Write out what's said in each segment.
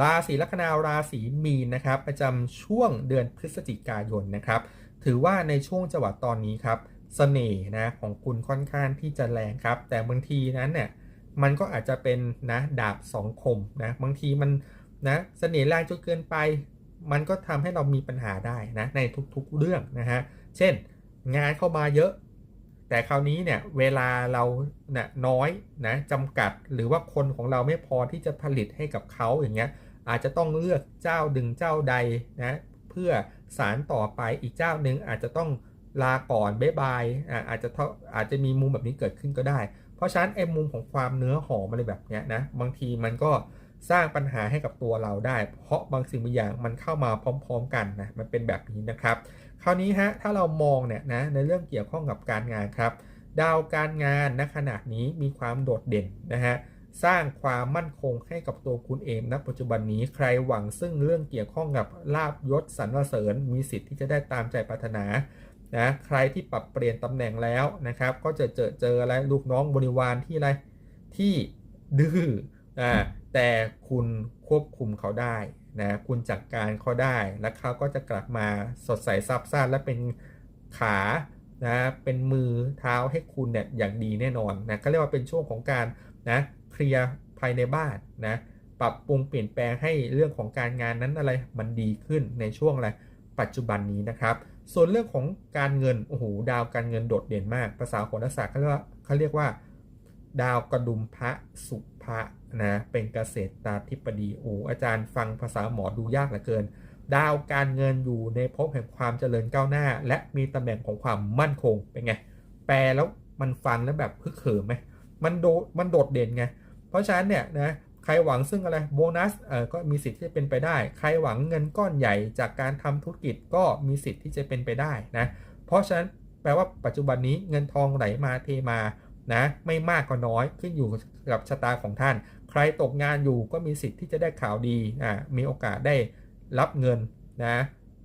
ราศีลัคนาราศีมีนนะครับ ประจำช่วงเดือนพฤศจิกายนนะครับ ถือว่าในช่วงจังหวะตอนนี้ครับเสน่ห์นะของคุณค่อนข้างที่จะแรงครับ แต่บางทีนั้นเนี่ยมันก็อาจจะเป็นนะดาบสองคมนะบางทีมันนะเสน่ห์แรงจนเกินไป มันก็ทำให้เรามีปัญหาได้นะในทุกๆเรื่องนะฮะเช่น งานเข้ามาเยอะ แต่คราวนี้เนี่ยเวลาเราเนะน้อยนะจำกัดหรือว่าคนของเราไม่พอที่จะผลิตให้กับเขาอย่างเงี้ย อาจจะต้องเลือกเจ้าดึงเจ้าใดนะเพื่อสารต่อไปอีกเจ้าหนึ่งอาจจะต้องลาก่อนบ๊ายบายอ่าอาจจะอาจจะมีมุมแบบนี้เกิดขึ้นก็ได้ เพราะฉะนั้นไอ้มุมของความเนื้อหอมอะไรแบบเนี้ยนะบางทีมันก็สร้างปัญหาให้กับตัวเราได้ เพราะบางสิ่งบางอย่างมันเข้ามาพร้อม ๆ กันนะมันเป็นแบบนี้นะครับ คราวนี้ฮะถ้าเรามองเนี่ยนะในเรื่องเกี่ยวข้องกับการงานครับ ดาวการงานณขณะนี้มีความโดดเด่นนะฮะ สร้างความมั่นคงให้กับตัวคุณเองณปัจจุบันนี้ใครหวังซึ่งเรื่องเกี่ยวข้องกับลาบยศสรรเสริญ มีสิทธิ์ที่จะได้ตามใจปรารถนานะใครที่ปรับเปลี่ยนตำแหน่งแล้วนะครับ ก็จะเจอเจออะไรลูกน้องบริวารที่อะไรที่ดื้ออ่าแต่คุณควบคุมเขาได้นะคุณจัดกการเขาได้แล้วเขาก็จะกลับมาสดใสซับซ่านและเป็นขานะเป็นมือเท้าให้คุณเนี่ยอย่างดีแน่นอนนะก็เรียกว่าเป็นช่วงของการ นะเคลียร์ภายในบ้านนะปรับปรุงเปลี่ยนแปลงให้เรื่องของการงานนั้นอะไรมันดีขึ้นในช่วงอะไรปัจจุบันนี้นะครับ ส่วนเรื่องของการเงินโอ้โหดาวการเงินโดดเด่นมาก ภาษาโหราศาสตร์เขาเรียกว่าเขาเรียกว่า ดาวกระดุมพระสุภะนะเป็นเกษตรตาธิปดีโอ้อาจารย์ฟังภาษาหมอดูยากเหลือเกิน ดาวการเงินอยู่ในภพแห่งความเจริญก้าวหน้า และมีตำแหน่งของความมั่นคงเป็นไงแปลแล้วมันฟังแล้วแบบพึกเขิมไหม มันโดมันโดดเด่นไง เพราะฉะนั้นเนี่ยนะใครหวังซึ่งอะไรโบนัสเออก็มีสิทธิ์ที่จะเป็นไปได้ ใครหวังเงินก้อนใหญ่จากการทำธุรกิจก็มีสิทธิ์ที่จะเป็นไปได้นะเพราะฉะนั้นแปลว่าปัจจุบันนี้เงินทองไหลมาเทมานะไม่มากก็น้อยขึ้นอยู่กับชะตาของท่าน ใครตกงานอยู่ก็มีสิทธิ์ที่จะได้ข่าวดีอ่ามีโอกาสได้รับเงินนะ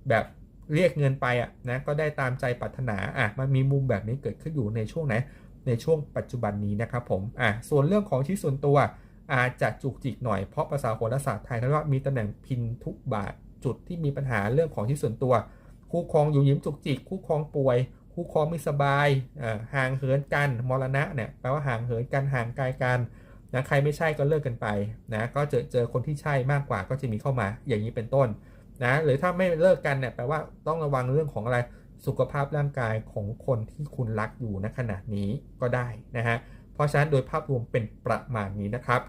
แบบเรียกเงินไปอะนะก็ได้ตามใจปรารถนาอะมันมีมุมแบบนี้เกิดขึ้นอยู่ในช่วงไหน ในช่วงปัจจุบันนี้นะครับผมอะส่วนเรื่องของชีวิตส่วนตัว อาจจะจุกจิกหน่อยเพราะภาษาโหราศาสตร์ไทยเขาเรียกว่ามีตำแหน่งพินทุกบาทจุดที่มีปัญหาเรื่องของชีวิตส่วนตัว คู่ครองอยู่ยิ้มจุกจิก คู่ครองป่วย คู่ครองไม่สบายอ่าห่างเหินกันมรณะเนี่ยแปลว่าห่างเหินกันห่างไกลกันนะใครไม่ใช่ก็เลิกกันไปนะก็เจอเจอคนที่ใช่มากกว่าก็จะมีเข้ามาอย่างนี้เป็นต้นนะหรือถ้าไม่เลิกกันเนี่ยแปลว่าต้องระวังเรื่องของอะไร สุขภาพร่างกายของคนที่คุณรักอยู่ณขณะนี้ก็ได้นะฮะเพราะฉะนั้นโดยภาพรวมเป็นประมาณนี้นะครับ